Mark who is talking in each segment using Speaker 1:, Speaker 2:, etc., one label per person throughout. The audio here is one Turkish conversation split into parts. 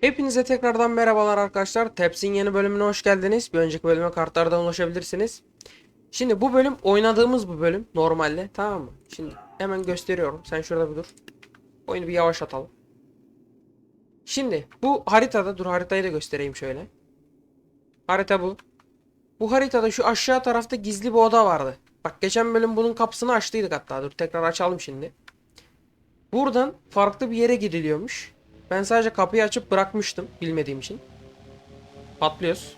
Speaker 1: Hepinize tekrardan merhabalar arkadaşlar. Tepsin yeni bölümüne hoş geldiniz. Bir önceki bölüme kartlardan ulaşabilirsiniz. Şimdi bu bölüm oynadığımız bu bölüm normalde tamam mı? Şimdi hemen gösteriyorum. Sen şurada bir dur. Oyunu bir yavaşlatalım. Şimdi bu haritada dur haritayı da göstereyim şöyle. Harita bu. Bu haritada şu aşağı tarafta gizli bir oda vardı. Bak geçen bölüm bunun kapısını açtıydık hatta. Dur tekrar açalım şimdi. Buradan farklı bir yere gidiliyormuş. Ben sadece kapıyı açıp bırakmıştım bilmediğim için. Patlıyoruz.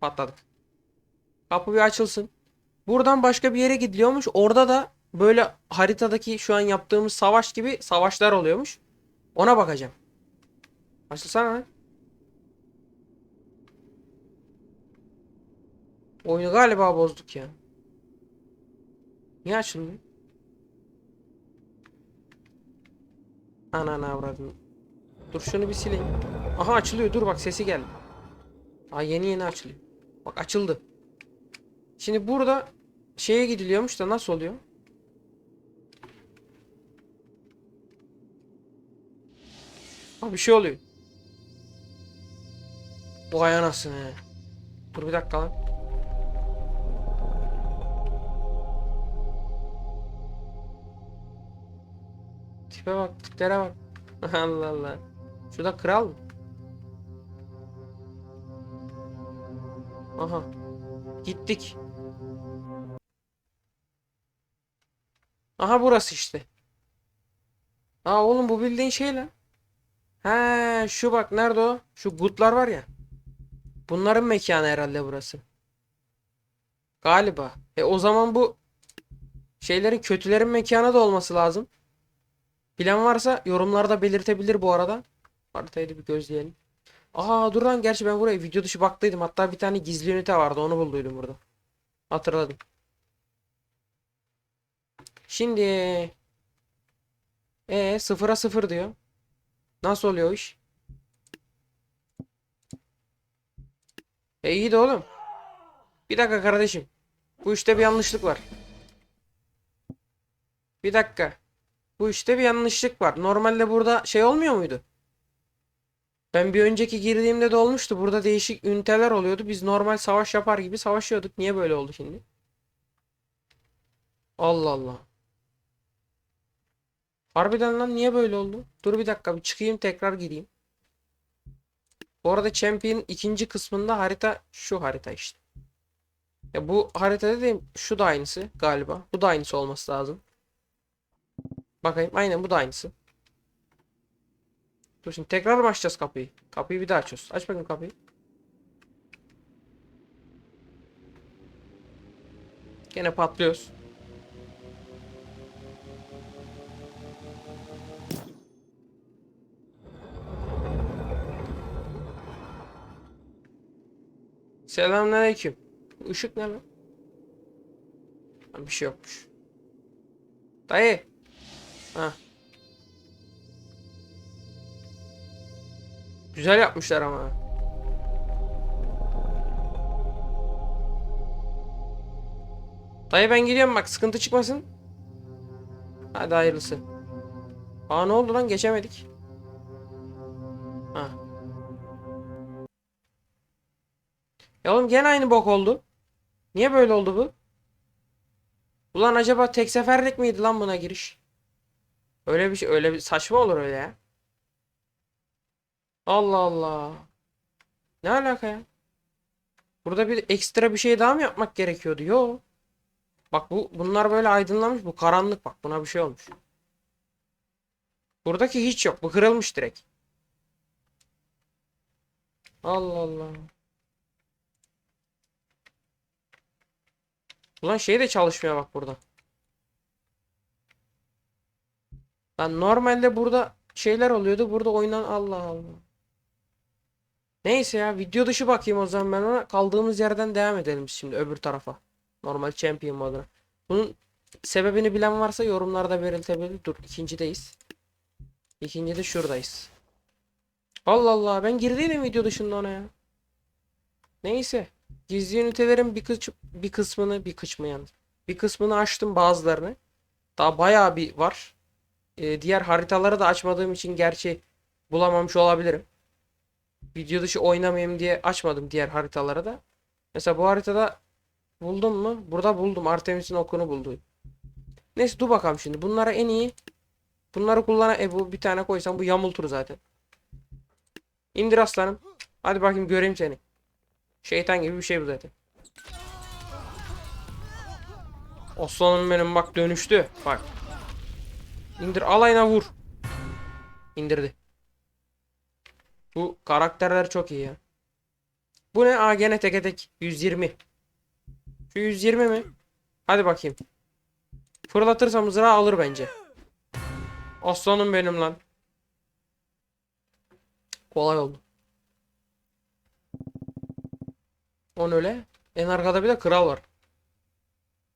Speaker 1: Patladık. Kapı bir açılsın. Buradan başka bir yere gidiliyormuş. Orada da böyle haritadaki şu an yaptığımız savaş gibi savaşlar oluyormuş. Ona bakacağım. Açılsana lan. Oyunu galiba bozduk ya. Niye açılmıyor? Ananı avradım. Dur şunu bir sileyim. Aha açılıyor. Dur bak sesi geldi. Aa yeni yeni açılıyor. Bak açıldı. Şimdi burada şeye gidiliyormuş da nasıl oluyor? Aa bir şey oluyor. Vay anasını. Dur bir dakika lan. Tipe bak, tiplere bak. Allah Allah. Şurada kral mı? Aha. Gittik. Aha burası işte. Aa oğlum bu bildiğin şey lan. He şu bak nerede o? Şu gutlar var ya. Bunların mekanı herhalde burası. Galiba. E o zaman bu şeylerin kötülerin mekanı da olması lazım. Bilen varsa yorumlarda belirtebilir bu arada. Haritayı da bir gözleyelim. Aa dur lan gerçi ben buraya video dışı baktıydım. Hatta bir tane gizli ünite vardı onu bulduydum burada. Hatırladım. Şimdi e sıfıra sıfır diyor. Nasıl oluyor iş? E iyi de oğlum. Bir dakika kardeşim. Bu işte bir yanlışlık var. Bir dakika. Bu işte bir yanlışlık var. Normalde burada şey olmuyor muydu? Ben bir önceki girdiğimde de olmuştu. Burada değişik üniteler oluyordu. Biz normal savaş yapar gibi savaşıyorduk. Niye böyle oldu şimdi? Allah Allah. Harbiden lan niye böyle oldu? Dur bir dakika bir çıkayım tekrar gireyim. Bu arada Champion ikinci kısmında harita şu harita işte. Ya bu haritada değil şu da aynısı galiba. Bu da aynısı olması lazım. Bakayım aynen bu da aynısı. Dur şimdi tekrar mı kapıyı? Kapıyı bir daha açıyoruz. Aç bakayım kapıyı. Gene patlıyoruz. Selamünaleyküm. Bu ışık ne? Lan Bir şey yokmuş. Dayı. Ha. Güzel yapmışlar ama. Dayı ben gidiyorum bak sıkıntı çıkmasın. Hadi hayırlısı. Aa ne oldu lan geçemedik. Ha. Ya oğlum gene aynı bok oldu. Niye böyle oldu bu? Ulan acaba tek seferlik miydi lan buna giriş? Öyle bir şey öyle bir saçma olur öyle ya. Allah Allah. Ne alaka ya? Burada bir ekstra bir şey daha mı yapmak gerekiyordu? Yo. Bak bu bunlar böyle aydınlanmış. Bu karanlık bak buna bir şey olmuş. Buradaki hiç yok. Bu kırılmış direkt. Allah Allah. Ulan şey de çalışmıyor bak burada. Lan normalde burada şeyler oluyordu. Burada oynan Allah Allah. Neyse ya video dışı bakayım o zaman ben ona. Kaldığımız yerden devam edelim şimdi öbür tarafa. Normal champion moduna. Bunun sebebini bilen varsa yorumlarda belirtebilir. Dur ikincideyiz. İkincide şuradayız. Allah Allah ben girdiydim video dışında ona ya. Neyse. Gizli ünitelerin bir, kıç, bir kısmını bir kısmı yani. Bir kısmını açtım bazılarını. Daha bayağı bir var. Ee, diğer haritaları da açmadığım için gerçi bulamamış olabilirim. Video dışı oynamayayım diye açmadım diğer haritalara da. Mesela bu haritada buldum mu? Burada buldum. Artemis'in okunu buldum. Neyse dur bakalım şimdi. Bunlara en iyi bunları kullanan e bu bir tane koysam bu yamultur zaten. İndir aslanım. Hadi bakayım göreyim seni. Şeytan gibi bir şey bu zaten. Aslanım benim bak dönüştü. Bak. İndir alayına vur. İndirdi. Bu karakterler çok iyi ya. Bu ne? Aa gene tek tek 120. Şu 120 mi? Hadi bakayım. Fırlatırsam mızrağı alır bence. Aslanım benim lan. Kolay oldu. On öyle. En arkada bir de kral var.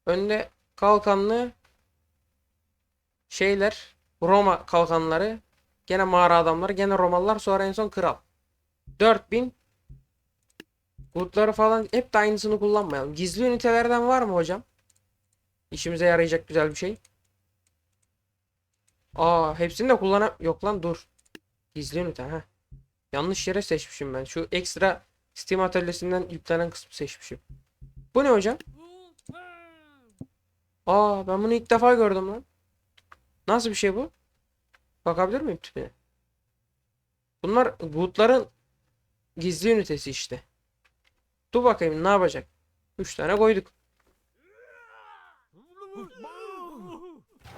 Speaker 1: Önde kalkanlı şeyler. Roma kalkanları. Gene mağara adamları. Gene Romalılar. Sonra en son kral. 4000 Good'ları falan hep de aynısını kullanmayalım. Gizli ünitelerden var mı hocam? İşimize yarayacak güzel bir şey. Aa hepsini de kullanam... Yok lan dur. Gizli ünite ha. Yanlış yere seçmişim ben. Şu ekstra Steam atölyesinden yüklenen kısmı seçmişim. Bu ne hocam? Aa ben bunu ilk defa gördüm lan. Nasıl bir şey bu? Bakabilir miyim tipine? Bunlar Good'ların gizli ünitesi işte. Dur bakayım ne yapacak? 3 tane koyduk.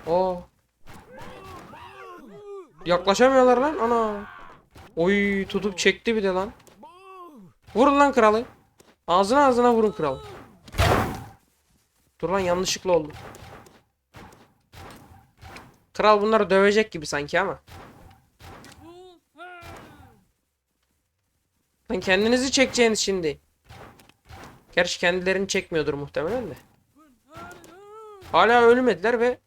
Speaker 1: Oo. Yaklaşamıyorlar lan ana. Oy tutup çekti bir de lan. Vurun lan kralı. Ağzına ağzına vurun kralı. Dur lan yanlışlıkla oldu. Kral bunları dövecek gibi sanki ama. Lan kendinizi çekeceğiniz şimdi. Gerçi kendilerini çekmiyordur muhtemelen de. Hala ölmediler ve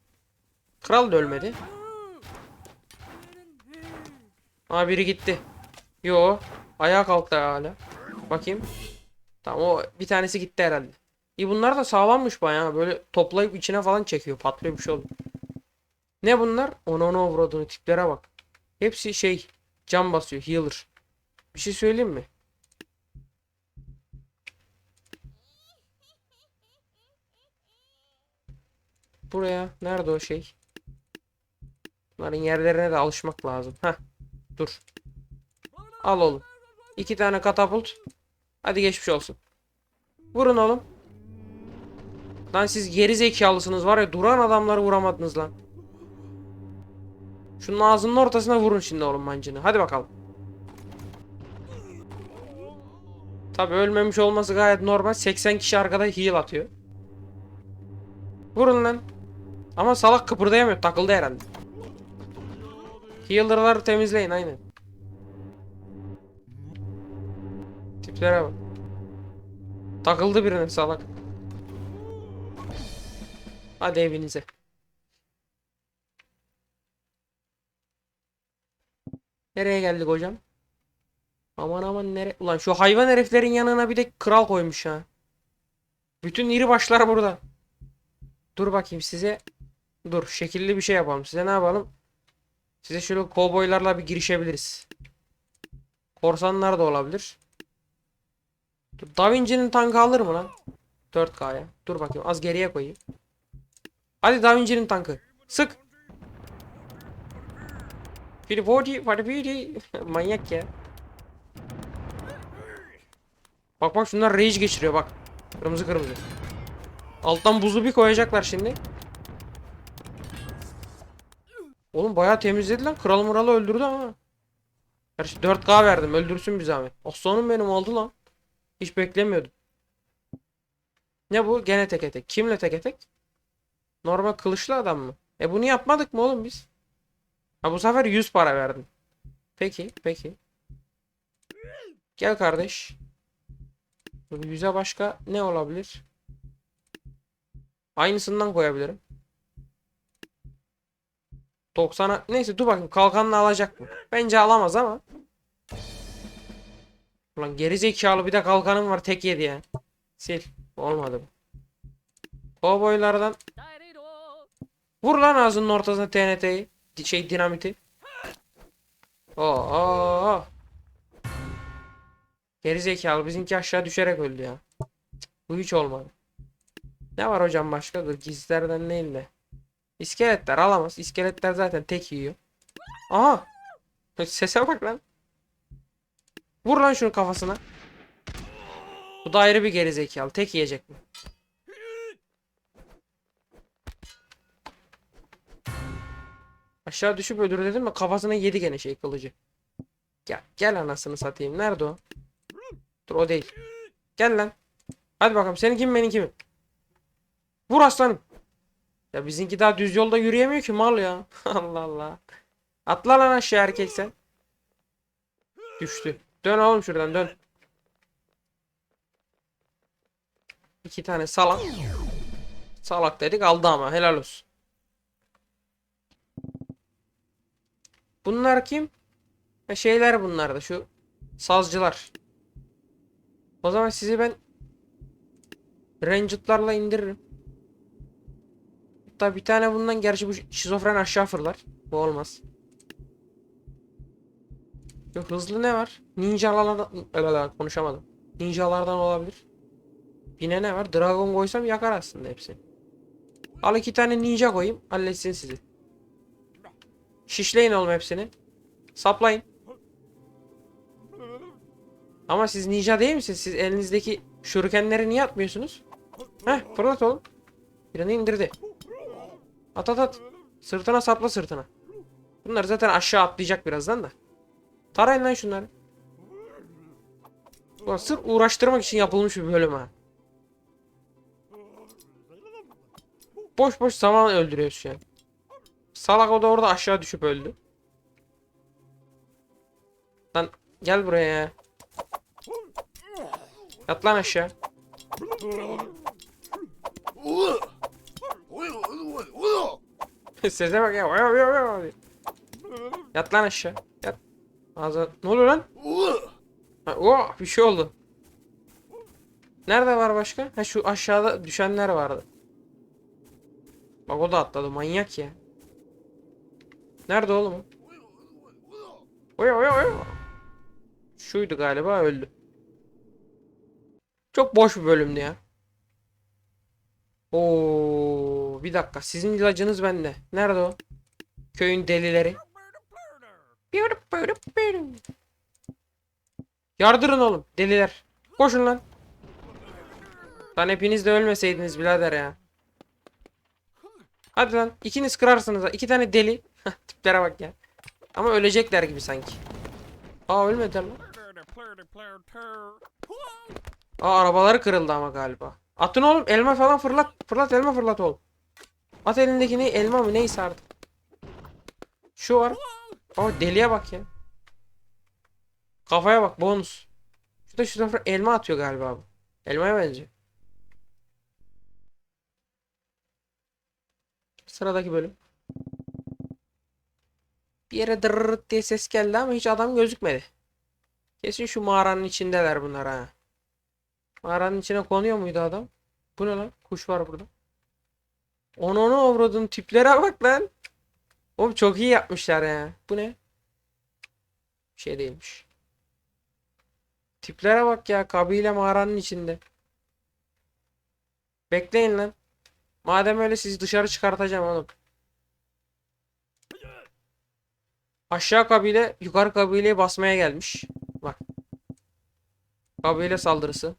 Speaker 1: kral da ölmedi. Aa biri gitti. Yo, ayağa kalktı hala. Bakayım. Tamam o bir tanesi gitti herhalde. İyi bunlar da sağlammış bayağı. Böyle toplayıp içine falan çekiyor. Patlıyor bir şey oldu. Ne bunlar? Onu onu avradını tiplere bak. Hepsi şey can basıyor. Healer. Bir şey söyleyeyim mi? Buraya. Nerede o şey? Bunların yerlerine de alışmak lazım. Heh. Dur. Al oğlum. İki tane katapult. Hadi geçmiş olsun. Vurun oğlum. Lan siz geri zekalısınız var ya duran adamları vuramadınız lan. Şunun ağzının ortasına vurun şimdi oğlum mancını. Hadi bakalım. Tabi ölmemiş olması gayet normal. 80 kişi arkada heal atıyor. Vurun lan. Ama salak kıpırdayamıyor. Takıldı herhalde. Healer'ları temizleyin aynen. Tiplere bak. Takıldı birine salak. Hadi evinize. Nereye geldik hocam? Aman aman nere... Ulan şu hayvan heriflerin yanına bir de kral koymuş ha. Bütün iri başlar burada. Dur bakayım size. Dur şekilli bir şey yapalım. Size ne yapalım? Size şöyle kovboylarla bir girişebiliriz. Korsanlar da olabilir. Dur, Da Vinci'nin tankı alır mı lan? 4K'ya. Dur bakayım az geriye koyayım. Hadi Da Vinci'nin tankı. Sık. Fili body, body body. Manyak ya. Bak bak şunlar rage geçiriyor bak. Kırmızı kırmızı. Alttan buzu bir koyacaklar şimdi. Oğlum bayağı temizledi lan. Kral muralı öldürdü ama. Gerçi 4K verdim. Öldürsün bir zahmet. Aslanım benim oldu lan. Hiç beklemiyordum. Ne bu? Gene tek tek. Kimle tek tek? Normal kılıçlı adam mı? E bunu yapmadık mı oğlum biz? Ha bu sefer 100 para verdim. Peki, peki. Gel kardeş. Yüze başka ne olabilir? Aynısından koyabilirim. 90'a neyse dur bakayım kalkanını alacak mı? Bence alamaz ama. Ulan geri zekalı bir de kalkanım var tek yedi ya. Sil. Olmadı bu. Kovboylardan vur lan ağzının ortasına TNT'yi. Şey dinamiti. Oo. Geri zekalı bizimki aşağı düşerek öldü ya. Bu hiç olmadı. Ne var hocam başka? Gizlerden değil de. İskeletler alamaz. İskeletler zaten tek yiyor. Aha. Sese bak lan. Vur lan şunu kafasına. Bu da ayrı bir geri zekalı. Tek yiyecek mi? Aşağı düşüp öldür dedim mi kafasına yedi gene şey kılıcı. Gel, gel anasını satayım. Nerede o? Dur o değil. Gel lan. Hadi bakalım seninki mi benimki mi? Vur aslanım. Ya bizimki daha düz yolda yürüyemiyor ki mal ya. Allah Allah. Atla lan aşağı erkek sen. Düştü. Dön oğlum şuradan dön. İki tane salak. Salak dedik aldı ama helal olsun. Bunlar kim? Ha, şeyler bunlar da şu sazcılar. O zaman sizi ben Ranged'larla indiririm. Hatta bir tane bundan gerçi bu şizofren aşağı fırlar. Bu olmaz. Yok hızlı ne var? Ninjalardan konuşamadım. Ninjalardan olabilir. Yine ne var? Dragon koysam yakar aslında hepsini. Al iki tane ninja koyayım. Halletsin sizi. Şişleyin oğlum hepsini. Saplayın. Ama siz ninja değil misiniz? Siz elinizdeki şurikenleri niye atmıyorsunuz? Heh fırlat oğlum. Birini indirdi. At at at. Sırtına sapla sırtına. Bunlar zaten aşağı atlayacak birazdan da. Tarayın lan şunları. Ulan sırf uğraştırmak için yapılmış bir bölüm ha. Boş boş zaman öldürüyoruz şu an. Salak o da orada aşağı düşüp öldü. Lan gel buraya ya. Yat lan aşağı. Sese bak ya. Yat lan aşağı. Yat. Ağzı... Ne oluyor lan? Ha, oh, bir şey oldu. Nerede var başka? Ha şu aşağıda düşenler vardı. Bak o da atladı manyak ya. Nerede oğlum? Oya oya oya. Şuydu galiba öldü. Çok boş bir bölümdü ya. Oo, bir dakika. Sizin ilacınız bende. Nerede o? Köyün delileri. Yardırın oğlum deliler. Koşun lan. Lan hepiniz de ölmeseydiniz birader ya. Hadi lan ikiniz kırarsınız. İki tane deli. Tiplere bak ya. Ama ölecekler gibi sanki. Aa ölmediler lan. Aa arabaları kırıldı ama galiba. Atın oğlum elma falan fırlat. Fırlat elma fırlat oğlum. At elindeki ne elma mı neyse artık. Şu var. Aa deliye bak ya. Kafaya bak bonus. Şurada şu tarafa elma atıyor galiba bu. Elmaya benziyor. Sıradaki bölüm. Bir yere dırırırt diye ses geldi ama hiç adam gözükmedi. Kesin şu mağaranın içindeler bunlar ha. Mağaranın içine konuyor muydu adam? Bu ne lan? Kuş var burada. Onu onu avradın tiplere bak lan. Oğlum çok iyi yapmışlar ya. Bu ne? Şey değilmiş. Tiplere bak ya. Kabile mağaranın içinde. Bekleyin lan. Madem öyle sizi dışarı çıkartacağım oğlum. Aşağı kabile yukarı kabileyi basmaya gelmiş. Bak. Kabile saldırısı.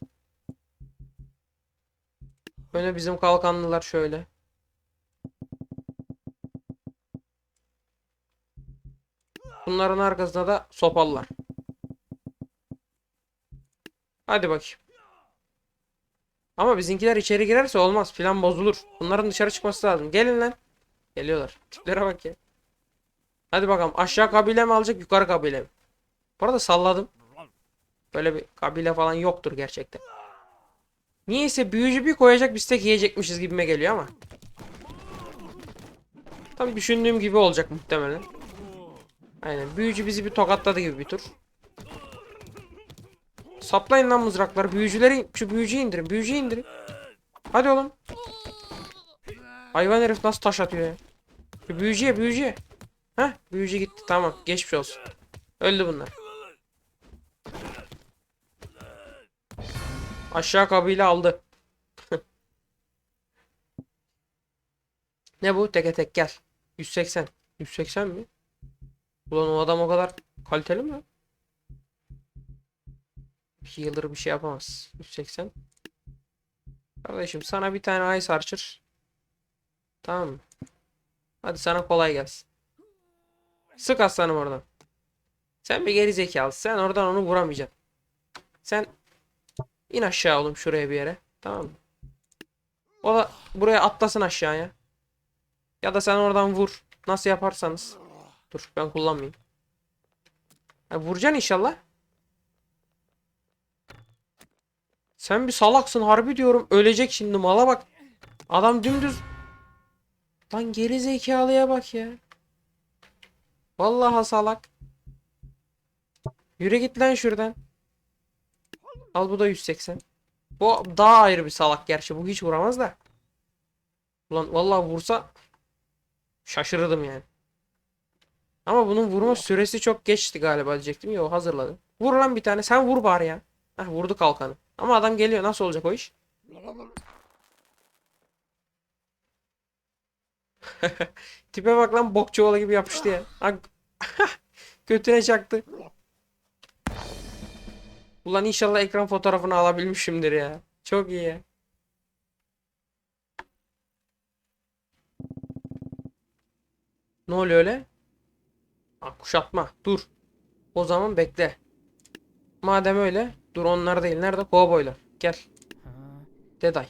Speaker 1: Öne bizim kalkanlılar şöyle. Bunların arkasında da sopalılar. Hadi bakayım. Ama bizimkiler içeri girerse olmaz. Plan bozulur. Bunların dışarı çıkması lazım. Gelin lan. Geliyorlar. Tiplere bak ya. Hadi bakalım. Aşağı kabile mi alacak yukarı kabile mi? Bu arada salladım. Böyle bir kabile falan yoktur gerçekten. Niyeyse büyücü bir koyacak biz tek yiyecekmişiz gibime geliyor ama. Tam düşündüğüm gibi olacak muhtemelen. Aynen büyücü bizi bir tokatladı gibi bir tur. Saplayın lan mızrakları. Büyücüleri şu büyücüyü indirin. Büyücüyü indirin. Hadi oğlum. Hayvan herif nasıl taş atıyor ya. Şu büyücüye büyücüye. Heh büyücü gitti tamam geçmiş olsun. Öldü bunlar. Aşağı kabile aldı. ne bu? Teke tek gel. 180. 180 mi? Ulan o adam o kadar kaliteli mi? Healer bir şey yapamaz. 180. Kardeşim sana bir tane Ice Archer. Tamam mı? Hadi sana kolay gelsin. Sık aslanım oradan. Sen bir geri zekalı. Sen oradan onu vuramayacaksın. Sen in aşağı oğlum şuraya bir yere. Tamam mı? O da buraya atlasın aşağıya. Ya da sen oradan vur. Nasıl yaparsanız. Dur ben kullanmayayım. Ha, vuracaksın inşallah. Sen bir salaksın harbi diyorum. Ölecek şimdi mala bak. Adam dümdüz. Lan geri zekalıya bak ya. Vallahi salak. Yürü git lan şuradan. Al bu da 180. Bu daha ayrı bir salak gerçi. Bu hiç vuramaz da. Ulan vallahi vursa şaşırırdım yani. Ama bunun vurma süresi çok geçti galiba diyecektim. Yo hazırladım. Vur lan bir tane. Sen vur bari ya. Heh, vurdu kalkanı. Ama adam geliyor. Nasıl olacak o iş? Tipe bak lan bokçuoğlu gibi yapıştı ya. Ha, Götüne çaktı. Ulan inşallah ekran fotoğrafını alabilmişimdir ya. Çok iyi ya. Ne oluyor öyle? Ha, kuşatma. Dur. O zaman bekle. Madem öyle. Dur onlar değil. Nerede? Kovboylar. Gel. Deday.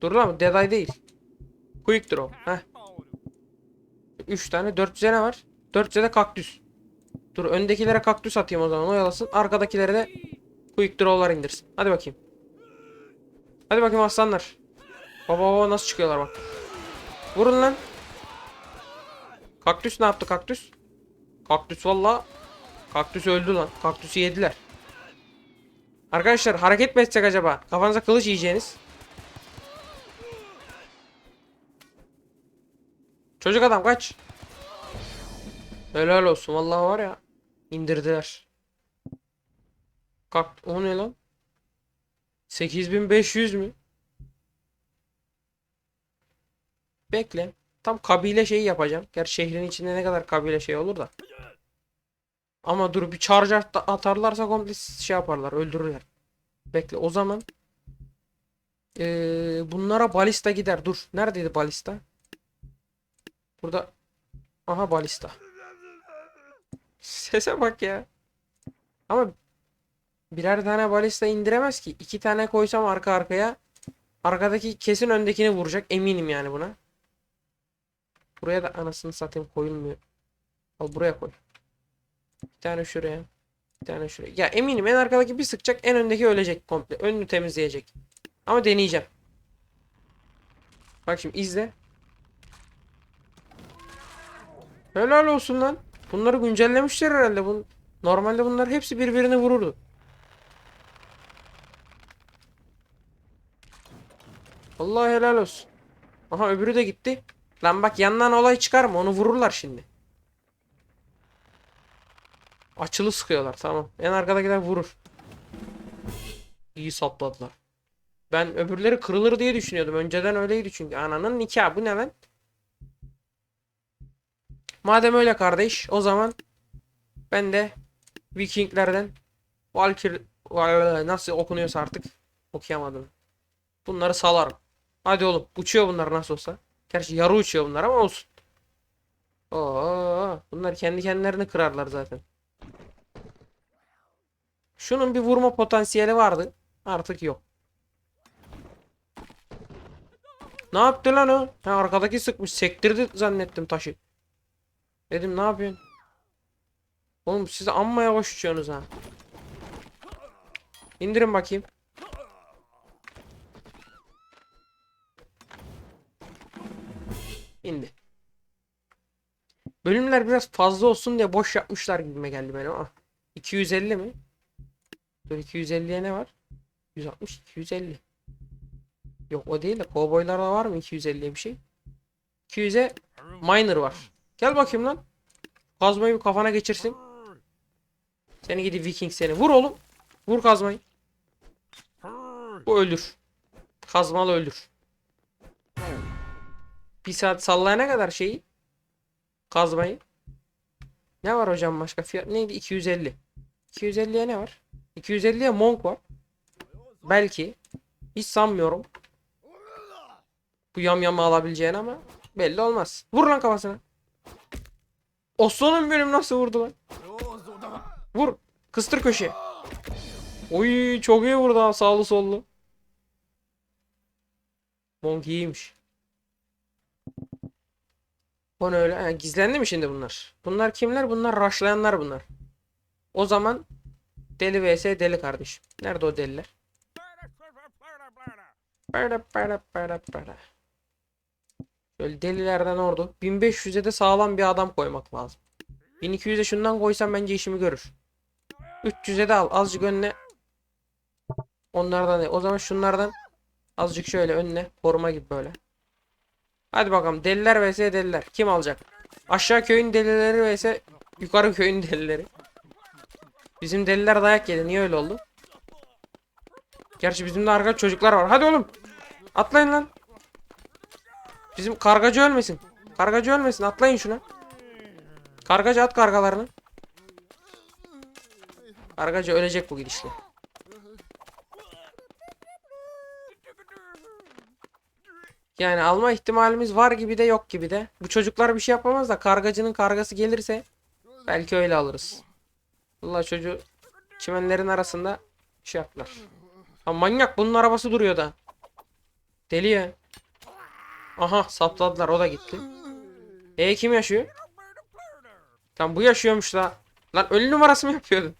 Speaker 1: Dur lan Deday değil. Quick Draw. Heh. 3 tane 400'e ne var? 400'e de kaktüs. Dur öndekilere kaktüs atayım o zaman oyalasın. Arkadakilere de quick draw'lar indirsin. Hadi bakayım. Hadi bakayım aslanlar. Baba baba nasıl çıkıyorlar bak. Vurun lan. Kaktüs ne yaptı kaktüs? Kaktüs valla. Kaktüs öldü lan. Kaktüsü yediler. Arkadaşlar hareket mi etsek acaba? Kafanıza kılıç yiyeceğiniz. Çocuk adam kaç. Helal olsun vallahi var ya. indirdiler. Kalk o ne lan? 8500 mü? Bekle. Tam kabile şeyi yapacağım. Gerçi şehrin içinde ne kadar kabile şey olur da. Ama dur bir charge at- atarlarsa komple şey yaparlar. Öldürürler. Bekle o zaman. Ee, bunlara balista gider. Dur. Neredeydi balista? Burada. Aha balista. Sese bak ya. Ama birer tane balista indiremez ki. İki tane koysam arka arkaya. Arkadaki kesin öndekini vuracak. Eminim yani buna. Buraya da anasını satayım koyulmuyor. Al buraya koy. Bir tane şuraya. Bir tane şuraya. Ya eminim en arkadaki bir sıkacak. En öndeki ölecek komple. Önünü temizleyecek. Ama deneyeceğim. Bak şimdi izle. Helal olsun lan. Bunları güncellemişler herhalde. Bun Normalde bunlar hepsi birbirini vururdu. Allah helal olsun. Aha öbürü de gitti. Lan bak yandan olay çıkar mı? Onu vururlar şimdi. Açılı sıkıyorlar tamam. En arkadakiler vurur. İyi sapladılar. Ben öbürleri kırılır diye düşünüyordum. Önceden öyleydi çünkü. Ananın nikahı bu ne lan? Madem öyle kardeş o zaman ben de Vikinglerden Valkyr Val- nasıl okunuyorsa artık okuyamadım. Bunları salarım. Hadi oğlum uçuyor bunlar nasıl olsa. Gerçi yarı uçuyor bunlar ama olsun. Oo, bunlar kendi kendilerini kırarlar zaten. Şunun bir vurma potansiyeli vardı. Artık yok. Ne yaptı lan o? Ha, arkadaki sıkmış. Sektirdi zannettim taşı. Dedim ne yapıyorsun? Oğlum siz amma yavaş uçuyorsunuz ha. İndirin bakayım. İndi. Bölümler biraz fazla olsun diye boş yapmışlar gibime geldi benim ama. 250 mi? Dur 250'ye ne var? 160 250. Yok o değil de kovboylarda var mı 250'ye bir şey? 200'e miner var. Gel bakayım lan. kazmayı bir kafana geçirsin. Seni gidi Viking seni. Vur oğlum. Vur kazmayı. Bu ölür. Kazmalı ölür. Bir saat sallayana kadar şeyi. Kazmayı. Ne var hocam başka fiyat neydi? 250. 250'ye ne var? 250'ye Monk var. Belki. Hiç sanmıyorum. Bu yamyamı alabileceğini ama belli olmaz. Vur lan kafasına. Osman'ın benim nasıl vurdu lan? Vur. Kıstır köşeye. Oy çok iyi vurdu ha sağlı sollu. Monk iyiymiş. O ne öyle? Ha, gizlendi mi şimdi bunlar? Bunlar kimler? Bunlar rushlayanlar bunlar. O zaman deli vs deli kardeşim. Nerede o deliler? Para para para para. Şöyle delilerden ordu. 1500'e de sağlam bir adam koymak lazım. 1200'e şundan koysam bence işimi görür. 300'e de al. Azıcık önüne. Onlardan değil. O zaman şunlardan azıcık şöyle önüne. Koruma gibi böyle. Hadi bakalım. Deliler vs deliler. Kim alacak? Aşağı köyün delileri vs yukarı köyün delileri. Bizim deliler dayak yedi. Niye öyle oldu? Gerçi bizim de arka çocuklar var. Hadi oğlum. Atlayın lan. Bizim kargacı ölmesin. Kargacı ölmesin. Atlayın şuna. Kargacı at kargalarını. Kargacı ölecek bu gidişle. Yani alma ihtimalimiz var gibi de yok gibi de. Bu çocuklar bir şey yapamaz da kargacının kargası gelirse belki öyle alırız. Vallahi çocuğu çimenlerin arasında şey yaptılar. Ha manyak bunun arabası duruyor da. Deli ya. Aha sapladılar o da gitti. E kim yaşıyor? Tam bu yaşıyormuş la. Lan ölü numarası mı yapıyordun?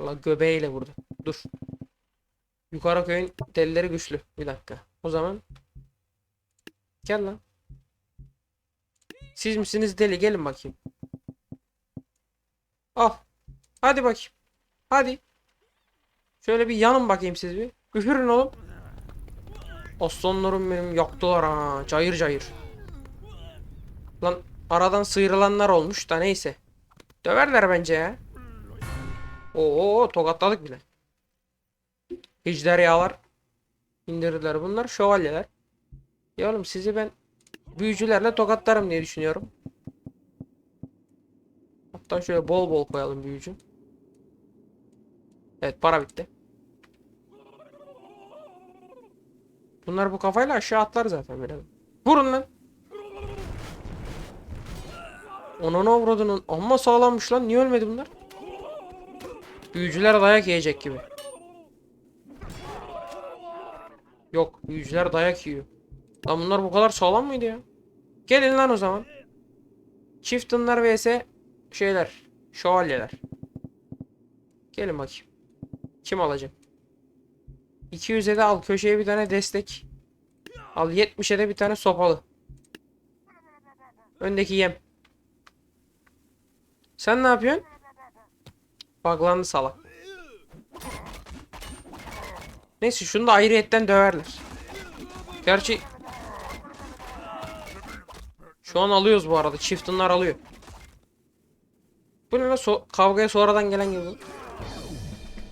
Speaker 1: La göbeğiyle vurdu. Dur. Yukarı köyün delileri güçlü. Bir dakika. O zaman gel lan. Siz misiniz deli? Gelin bakayım. Al. Hadi bakayım. Hadi. Şöyle bir yanın bakayım siz bir. Üfürün oğlum. Aslanlarım benim yaktılar ha. Cayır cayır. Lan aradan sıyrılanlar olmuş da neyse. Döverler bence ya. Oo tokatladık bile. Ejderhalar indirdiler. Bunlar şövalyeler. Ya oğlum sizi ben büyücülerle tokatlarım diye düşünüyorum. Hatta şöyle bol bol koyalım büyücü. Evet para bitti. Bunlar bu kafayla aşağı atlar zaten biraz. Vurun lan. Ona ne avradının amma sağlammış lan niye ölmedi bunlar? Büyücüler dayak yiyecek gibi. Yok büyücüler dayak yiyor. Lan bunlar bu kadar sağlam mıydı ya? Gelin lan o zaman. Chieftainlar vs şeyler. Şövalyeler. Gelin bakayım. Kim alacak? 200'e de al köşeye bir tane destek. Al 70'e de bir tane sopalı. Öndeki yem. Sen ne yapıyorsun? Baglandı salak. Neyse şunu da ayrıyetten döverler. Gerçi şu an alıyoruz bu arada. Chieftain'lar alıyor. Bu ne lan? So kavgaya sonradan gelen gibi.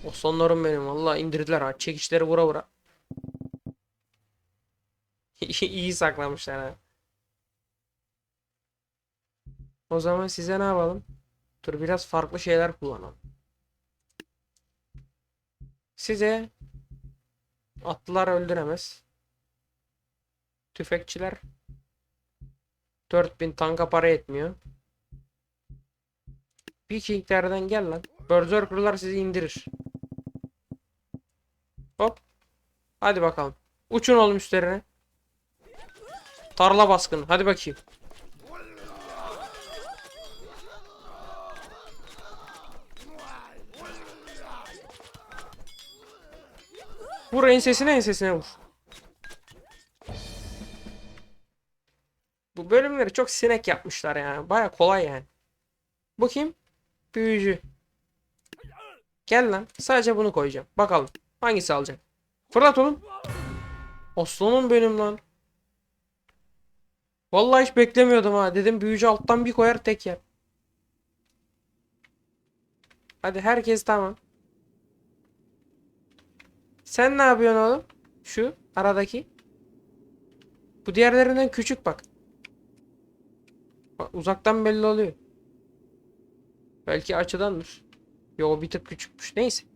Speaker 1: O sonlarım benim. Vallahi indirdiler ha. Çekişleri vura vura. İyi saklamışlar ha. O zaman size ne yapalım? Dur biraz farklı şeyler kullanalım. Size atlılar öldüremez. Tüfekçiler 4000 tanka para etmiyor. Vikinglerden gel lan. Berserker'lar sizi indirir. Hop. Hadi bakalım. Uçun oğlum üstlerine. Tarla baskını. Hadi bakayım. Vur ensesine ensesine vur. Bu bölümleri çok sinek yapmışlar yani. Baya kolay yani. Bu kim? Büyücü. Gel lan. Sadece bunu koyacağım. Bakalım. Hangisi alacak? Fırlat oğlum. Aslanım benim lan. Vallahi hiç beklemiyordum ha. Dedim büyücü alttan bir koyar tek yer. Hadi herkes tamam. Sen ne yapıyorsun oğlum? Şu aradaki. Bu diğerlerinden küçük bak. Bak, uzaktan belli oluyor. Belki açıdandır. Yo bir tık küçükmüş. Neyse.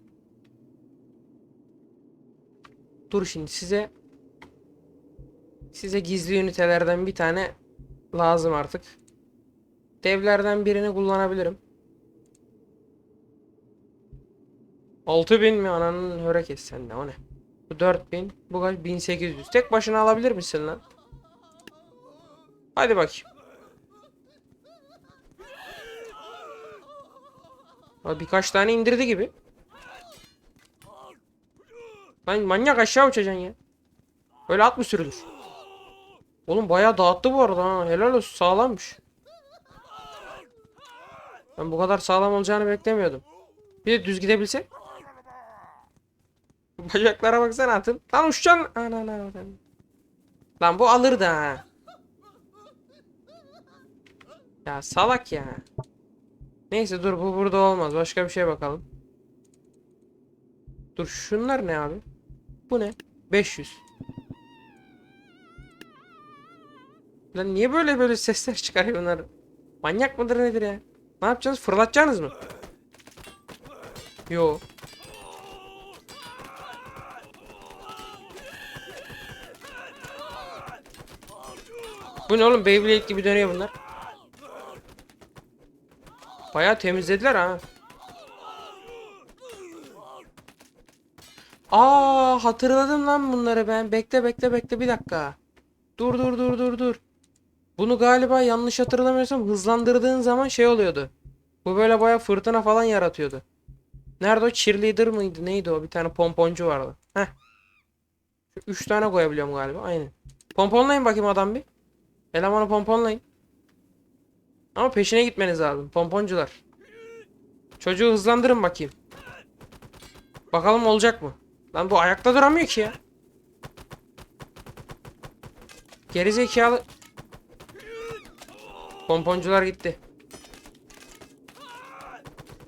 Speaker 1: Dur şimdi size size gizli ünitelerden bir tane lazım artık. Devlerden birini kullanabilirim. 6000 mi ananın hörekesi sende o ne? Bu 4000 bu kaç 1800 tek başına alabilir misin lan? Hadi bakayım. Birkaç tane indirdi gibi. Lan manyak aşağı uçacaksın ya. Öyle at mı sürülür? Oğlum bayağı dağıttı bu arada ha. Helal olsun sağlammış. Ben bu kadar sağlam olacağını beklemiyordum. Bir de düz gidebilse. Bacaklara baksana atın. Lan uçacaksın. Ana, ana, ana. Lan bu alır da ha. Ya salak ya. Neyse dur bu burada olmaz. Başka bir şeye bakalım. Dur şunlar ne abi? Bu ne? 500. Lan niye böyle böyle sesler çıkarıyor bunlar? Manyak mıdır nedir ya? Ne yapacaksınız? Fırlatacaksınız mı? Yo. Bu ne oğlum? Beyblade gibi dönüyor bunlar. Bayağı temizlediler ha. Aa hatırladım lan bunları ben. Bekle bekle bekle bir dakika. Dur dur dur dur dur. Bunu galiba yanlış hatırlamıyorsam hızlandırdığın zaman şey oluyordu. Bu böyle bayağı fırtına falan yaratıyordu. Nerede o cheerleader mıydı? Neydi o? Bir tane pomponcu vardı. Heh. Üç tane koyabiliyorum galiba. Aynen. Pomponlayın bakayım adam bir. Elemanı pomponlayın. Ama peşine gitmeniz lazım. Pomponcular. Çocuğu hızlandırın bakayım. Bakalım olacak mı? Lan bu ayakta duramıyor ki ya. Gerizekalı. Pomponcular gitti.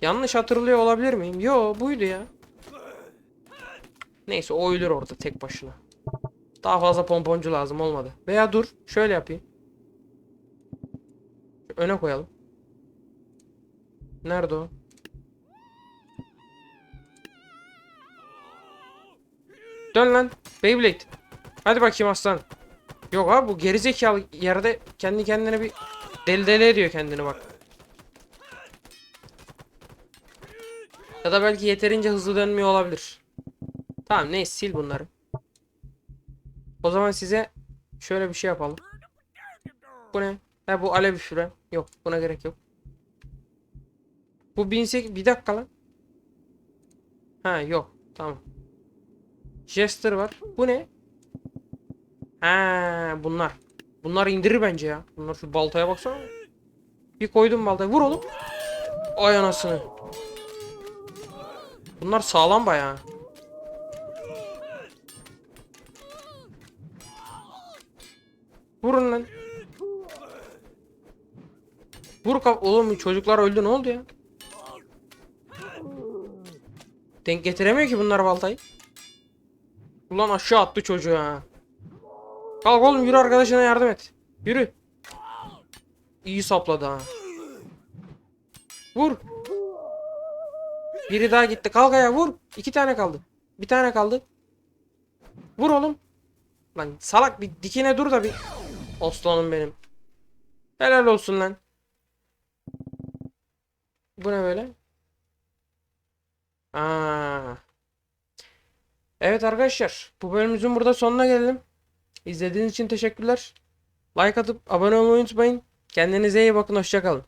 Speaker 1: Yanlış hatırlıyor olabilir miyim? Yo buydu ya. Neyse o ölür orada tek başına. Daha fazla pomponcu lazım olmadı. Veya dur şöyle yapayım. Öne koyalım. Nerede o? Dön lan. Beyblade. Hadi bakayım aslan. Yok abi bu gerizekalı yerde kendi kendine bir deli deli ediyor kendini bak. Ya da belki yeterince hızlı dönmüyor olabilir. Tamam neyse sil bunları. O zaman size şöyle bir şey yapalım. Bu ne? Ha bu alev şura. Yok buna gerek yok. Bu 1800 bir dakika lan. Ha yok tamam. Jester var. Bu ne? Ha bunlar. Bunlar indirir bence ya. Bunlar şu baltaya baksana. Bir koydum baltayı. Vur oğlum. Ay anasını. Bunlar sağlam bayağı. Vurun lan. Vur kap oğlum çocuklar öldü ne oldu ya? Denk getiremiyor ki bunlar baltayı. Ulan aşağı attı çocuğu ha. Kalk oğlum yürü arkadaşına yardım et. Yürü. İyi sapladı ha. Vur. Biri daha gitti. Kalk ayağa vur. İki tane kaldı. Bir tane kaldı. Vur oğlum. Lan salak bir dikine dur da bir. Aslanım benim. Helal olsun lan. Bu ne böyle? Aa. Evet arkadaşlar. Bu bölümümüzün burada sonuna gelelim. İzlediğiniz için teşekkürler. Like atıp abone olmayı unutmayın. Kendinize iyi bakın. Hoşçakalın.